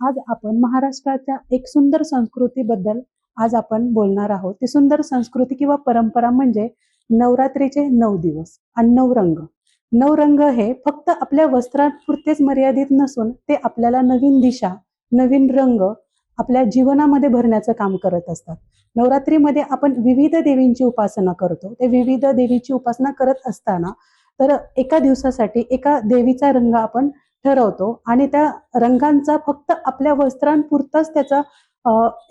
आज आपण महाराष्ट्राच्या एक सुंदर संस्कृतीबद्दल आज आपण बोलणार आहोत. ती सुंदर संस्कृती किंवा परंपरा म्हणजे नवरात्रीचे नऊ दिवस आणि नऊ रंग. नऊ रंग हे फक्त आपल्या वस्त्रांपुरतेच मर्यादित नसून ते आपल्याला नवीन दिशा नवीन रंग आपल्या जीवनामध्ये भरण्याचं काम करत असतात. नवरात्रीमध्ये आपण विविध देवींची उपासना करतो. ते विविध देवीची उपासना करत असताना तर एका दिवसासाठी एका देवीचा रंग आपण ठरवतो. आणि त्या रंगांचा फक्त आपल्या वस्त्रांपुरताच त्याचा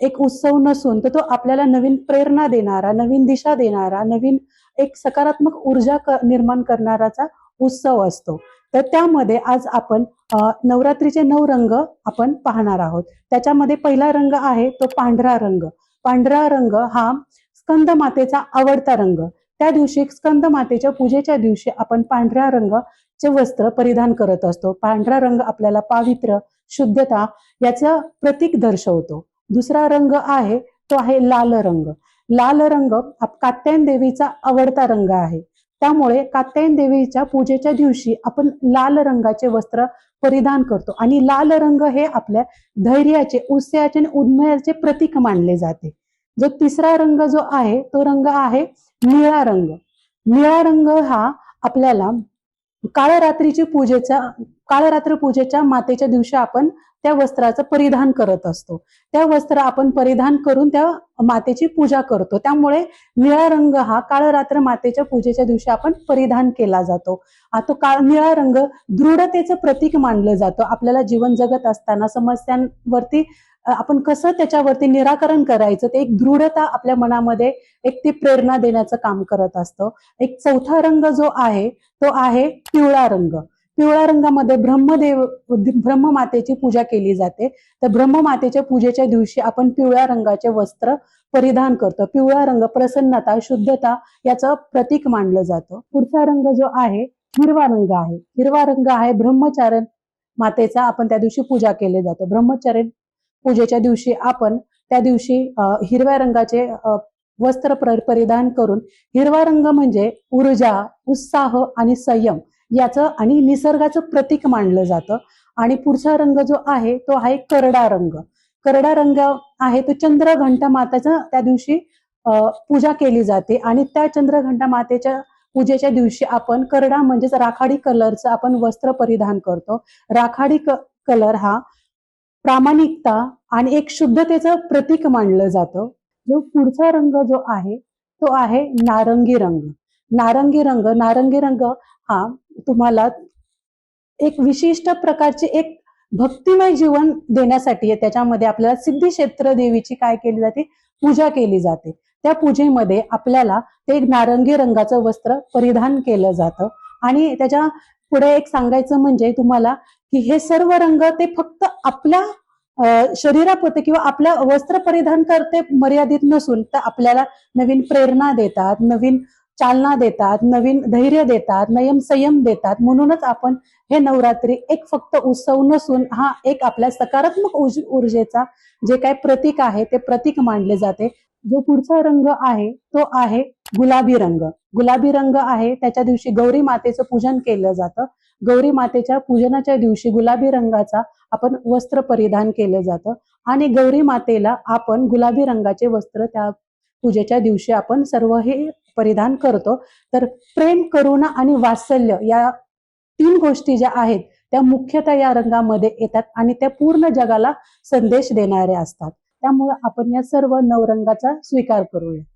एक उत्सव नसून तर तो आपल्याला नवीन प्रेरणा देणारा नवीन दिशा देणारा नवीन एक सकारात्मक ऊर्जा निर्माण करणाराचा उत्सव असतो. तर त्यामध्ये आज आपण नवरात्रीचे नऊ रंग आपण पाहणार आहोत. त्याच्यामध्ये पहिला रंग आहे तो पांढरा रंग. पांढरा रंग हा स्कंद मातेचा आवडता रंग. त्या दिवशी स्कंद मातेच्या पूजेच्या दिवशी आपण पांढरा रंग चे वस्त्र परिधान करत असतो. पांढरा रंग आपल्याला पावित्र्य शुद्धता याचं प्रतीक दर्शवतो. दुसरा रंग आहे तो आहे लाल रंग. लाल रंग कात्यायन देवीचा आवडता रंग आहे. त्यामुळे कात्यायन देवीच्या पूजेच्या दिवशी आपण लाल रंगाचे वस्त्र परिधान करतो आणि लाल रंग हे आपल्या धैर्याचे उत्साहाचे आणि उन्मयाचे प्रतीक मानले जाते. जो तिसरा रंग जो आहे तो रंग आहे निळा रंग. निळा रंग हा आपल्याला काळरात्रीची पूजेचा काळरात्र पूजेच्या मातेच्या दिवशी आपण त्या वस्त्राचं परिधान करत असतो. त्या वस्त्र आपण परिधान करून त्या मातेची पूजा करतो. त्यामुळे निळा रंग हा काळरात्र मातेच्या पूजेच्या दिवशी आपण परिधान केला जातो. आ तो काळ निळा रंग दृढतेचं प्रतीक मानलं जातं. आपल्याला जीवन जगत असताना समस्यांवरती आपण कसं त्याच्यावरती निराकरण करायचं ते एक दृढता आपल्या मनामध्ये एक ती प्रेरणा देण्याचं काम करत असतं. एक चौथा रंग जो आहे तो आहे पिवळा रंग. पिवळ्या रंगामध्ये ब्रह्मदेव ब्रह्ममातेची पूजा केली जाते. तर ब्रह्ममातेच्या पूजेच्या दिवशी आपण पिवळ्या रंगाचे वस्त्र परिधान करतो. पिवळा रंग प्रसन्नता शुद्धता याचं प्रतीक मानलं जातं. पुढचा रंग जो आहे हिरवा रंग आहे. हिरवा रंग आहे ब्रह्मचारण मातेचा. आपण त्या दिवशी पूजा केली जातो. ब्रह्मचरण पूजेच्या दिवशी आपण त्या दिवशी हिरव्या रंगाचे वस्त्र परिधान करून हिरवा रंग म्हणजे ऊर्जा उत्साह आणि संयम याचं आणि निसर्गाचं प्रतीक मानलं जातं. आणि पुढचा रंग जो आहे तो आहे करडा रंग. करडा रंग आहे तो चंद्रघंटा माताचा त्या दिवशी पूजा केली जाते. आणि त्या चंद्रघंटा मातेच्या पूजेच्या दिवशी आपण करडा म्हणजेच राखाडी कलरचं आपण वस्त्र परिधान करतो. राखाडी कलर हा प्रामाणिकता आणि एक शुद्धतेचं प्रतीक मानलं जातं. जो पुढचा रंग जो आहे तो आहे नारंगी रंग. नारंगी रंग नारंगी रंग हा तुम्हाला एक विशिष्ट प्रकारचे एक भक्तिमय जीवन देण्यासाठी त्याच्यामध्ये आपल्याला सिद्धी क्षेत्र देवीची काय केली जाते? पूजा केली जाते. त्या पूजेमध्ये आपल्याला ते नारंगी रंगाचं वस्त्र परिधान केलं जातं. आणि त्याच्या पुढे एक सांगायचं म्हणजे तुम्हाला की हे सर्व रंग ते फक्त आपल्या शरीरापुरते किंवा आपल्या वस्त्र परिधान करते मर्यादित नसून तर आपल्याला नवीन प्रेरणा देतात नवीन चालना देतात नवीन धैर्य देतात नयम संयम देतात. म्हणूनच आपण हे नवरात्री एक फक्त उत्सव नसून हा एक आपल्या सकारात्मक ऊर्जेचा जे काय प्रतीक आहे ते प्रतीक मानले जाते. जो पुढचा रंग आहे तो आहे गुलाबी रंग. गुलाबी रंग आहे त्याच्या दिवशी गौरी मातेचं पूजन केलं जातं. गौरी मातेच्या पूजनाच्या दिवशी गुलाबी रंगाचा आपण वस्त्र परिधान केलं जातं. आणि गौरी मातेला आपण गुलाबी रंगाचे वस्त्र त्या पूजेच्या दिवशी आपण सर्व हे परिधान करतो. तर प्रेम करुणा आणि वात्सल्य या तीन गोष्टी ज्या आहेत त्या मुख्यतः या रंगामध्ये येतात आणि त्या पूर्ण जगाला संदेश देणाऱ्या असतात. त्यामुळे आपण या सर्व नवरंगाचा स्वीकार करूया.